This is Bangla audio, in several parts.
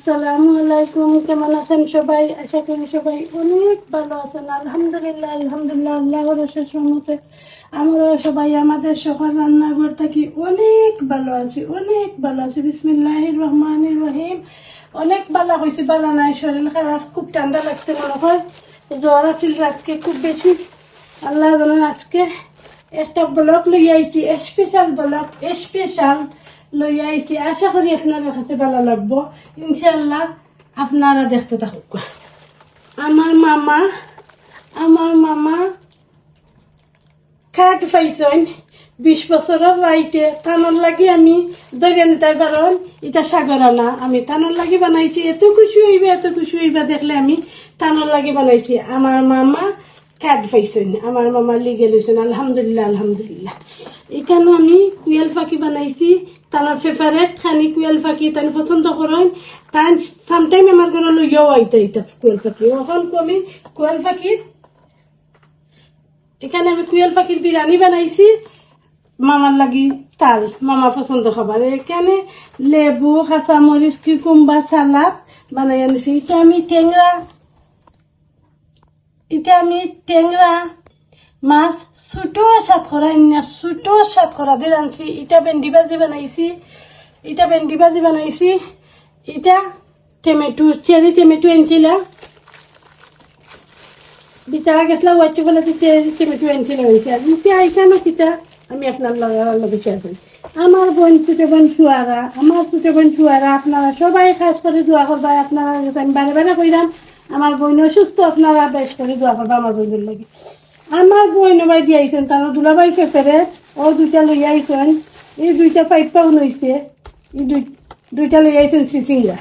আসসালামু আলাইকুম, কেমন আছেন সবাই? আশা করি সবাই অনেক ভালো আছেন। আলহামদুলিল্লাহ আলহামদুলিল্লাহ আল্লাহ রসের সম্মতে আমরা সবাই আমাদের সকাল রান্নাঘর থাকি অনেক ভালো আছি, অনেক ভালো আছি। বিসমিল্লাহ রহমান রহিম। অনেক ভালো হয়েছে, ভালো নাই, শরীর খারাপ, খুব ঠান্ডা লাগছে মনে হয়। জ্বর আছিল রাতকে খুব বেশি। আল্লাহ আজকে একটা ব্লক লই আইছি স্পেশাল ব্লক স্পেশাল লই আইছি আশা করি আপনাদের কাছে ভালো লাগবো ইনশাল্লাহ আপনারা দেখতে থাকুক আমার মামা আমার মামা কাঠ পাইছেন বিশ বছরের রাইতে টানোর লাগি আমি দরিয়া নিতাই পারন এটা সাগর আনা আমি টানোর লাগি বানাইছি এত খুশি হইবে এত খুশি হইবা দেখলে আমি টানোর লাগি বানাইছি আমার মামা কাঠ পাইছেন আমার মামা লিগে লইছেন আলহামদুলিল্লাহ আলহামদুলিল্লাহ এখানে আমি কুয়েল পাখি বানাইছি তার ফেভারেট খানি কুয়েল পাখি তাই পছন্দ করেন তাই সামটাইম আমার ঘরে লইয়াও আইতে এটা কুয়েল পাখি ওখান কমি কুয়েল পাখির এখানে আমি কুয়েল পাখির বিরিয়ানি বানাইছি। মামার লাগি তাল, মামা পছন্দ খাবার এখানে লেবু কাঁচামরিচ কিকুম্বা সালাদ বানাই আনিছি। এটা আমি টেংরা এটা আমি টেংরা মাছ ছোট সাত করা না ছোট সাত করা দিয়ে আনছি। এটা ভেন্ডি ভাজি বানাইছি এটা ভেন্ডি ভাজি বানাইছি। এটা টমেটো চেরি টমেটো আনছিলাম বিচারা গেছিলাম ওয়াইটু বলে দিতে টমেটো আনছিলাম আর ইটা আইসানো কিতা আমি আপনার লগে শেয়ার করি আমার বোন ছোট বোন চুয়ারা আমার ছোট বোন চুয়ারা আপনারা সবাই খাস করে দোয়া করবা আপনারা আমি বারে বারে কইলাম আমার বোন অসুস্থ আপনারা বেশ করে দোয়া করবা আমার বোনের লাগে। আমার বোন ভাই দিয়ে আইসেন তার দুলাভাই পেপেরে ও দুইটা লই আইসেন এই দুইটা পাইপ পাউন হয়েছে এই দুই- দুইটা লই আইসেন সিসিঙ্গা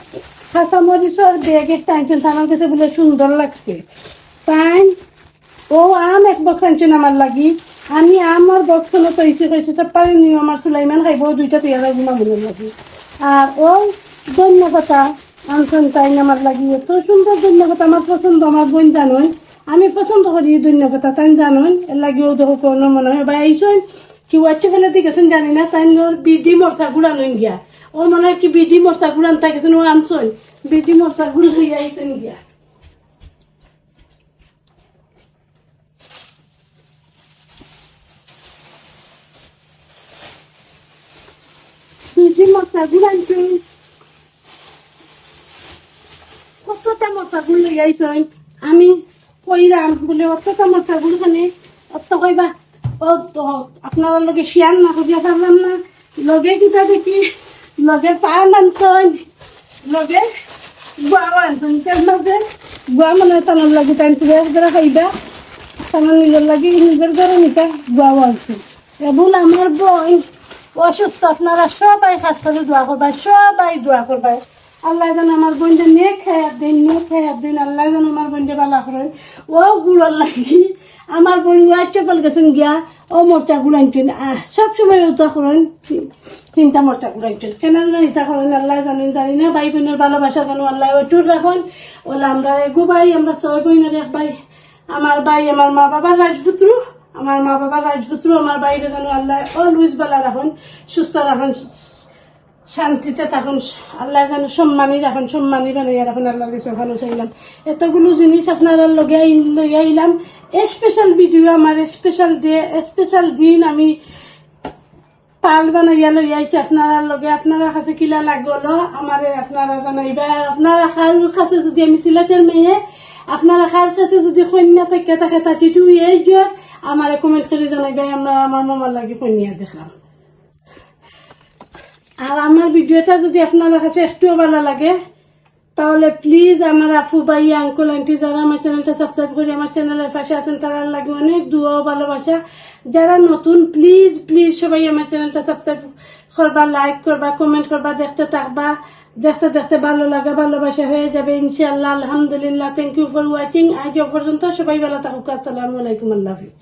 কাঁচামরিচর ব্যাগের টাইনছেন আমার কাছে বলে সুন্দর লাগছে। তাই ও আম এক বক্স আনছেন আমার লাগি। আমি আমার বক্স হলো তৈরি করেছি সব পারি নিও আমার সুলাইমান খাইব, দুইটা তৈরি লাগবে মামুনের লাগি। আর ও ধন্যবাদ আনছেন তাই আমার লাগি। এত সুন্দর ধন্যবাদ আমার পছন্দ আমার বোন জানোই। আমি পছন্দ করি ধন্যবাদ তাই জানোই। এর লাগি ও দেখো কোনো মনে হয় বা এইসব কি ওয়াচ্ছে ফেলে দিকেছেন, জানি না। তাই ওর বিডি মরসা গুড়া গিয়া। ও মনে হয় কি বিডি মরসা গুড়ান থাকেছেন, ও আনছই বিডি মরসা গুড়া লইয়া আইছেন গিয়া। আমি কইরাম বলে অতটা মশাগুলো খানে অত কইবা, ও আপনারা লগে শেয়ার না করিয়া পারলাম না। লগে কিতা দেখি? লগে পান আনছই লগে গুয়াও আনছই তার লগে? গুয়া মানে তানোর লাগে তাই খাইবা তানোর নিজের লাগে নিজের ঘরে নিতা গুয়াও আনছি এবং আমার বোন অসুস্থ, আপনারা সবাই কাজ করে দোয়া করবা সবাই দোয়া করবা আল্লাহ যেন আমার বোনটা নিয়ে খাইয়ার দিন, নিয়ে খাইয়ার দিন, আল্লাহ যেন আমার বোনটা বালা করে। ও গুড়র লাগি, আমার বোন ওয়াই চপল গেছেন গিয়া, ও মোর্চা গুড়াইছেন সব সময় ওটা করেন চিন্তা মোর্চা গুড়াইছেন কেন ইটা করেন, আল্লাহ জানেন, জানি না। ভাই বোনের ভালোবাসা জানো আল্লাহ ওইটুর রাখুন। ওলা আমরা এগো ভাই, আমরা ছয় বোনের এক ভাই। আমার ভাই, আমার মা বাবার রাজপুত্র, আমার মা বাবার রাজপুত্র, আমার বাইরে যেন আল্লাহ অলউইজ বেলা রাখুন, সুস্থ রাখুন। শান্তিতে তখন আল্লাহ যেন সম্মানী রাখুন, সম্মানী বানাইয়া রাখুন আল্লাহর কাছে ভালো চাইলাম। এতগুলো জিনিস আপনারা লগে আই- লই আইলাম। স্পেশাল ভিডিও আমার স্পেশাল ডে স্পেশাল দিন আমি তাল বানাইয়া লই আইছি। আপনারা লগে আপনারা কাছে কিলা লাগল, আমার আপনারা জানাইবা। আপনারা খার কাছে যদি আমি সিলেটের মেয়ে, আপনারা খার কাছে যদি কন্যা থাকে থাকে তাতে টু এই আমার কমেন্ট করে জানাইবা, আমরা আমার মামার লাগে কন্যা দেখলাম। আর আমার ভিডিওটা যদি আপনার কাছে একটুও ভালো লাগে, তাহলে প্লিজ আমার আপু ভাই আঙ্কুল আন্টি যারা আমার চ্যানেলটা সাবস্ক্রাইব করে আমার চ্যানেলের পাশে আছেন, তারা লাগে অনেক দুয়া ভালোবাসা। যারা নতুন প্লিজ প্লিজ সবাই আমার চ্যানেলটা সাবস্ক্রাইব করবা লাইক করবা কমেন্ট করবা, দেখতে থাকবা। দেখতে দেখতে ভালো লাগা, ভালোবাসা হয়ে যাবে ইনশাআল্লাহ, আলহামদুলিল্লাহ। থ্যাংক ইউ ফর ওয়াচিং আজ পর্যন্ত সবাই ভালো থাকুক। আসসালামু আলাইকুম, আল্লাহ হাফিজ।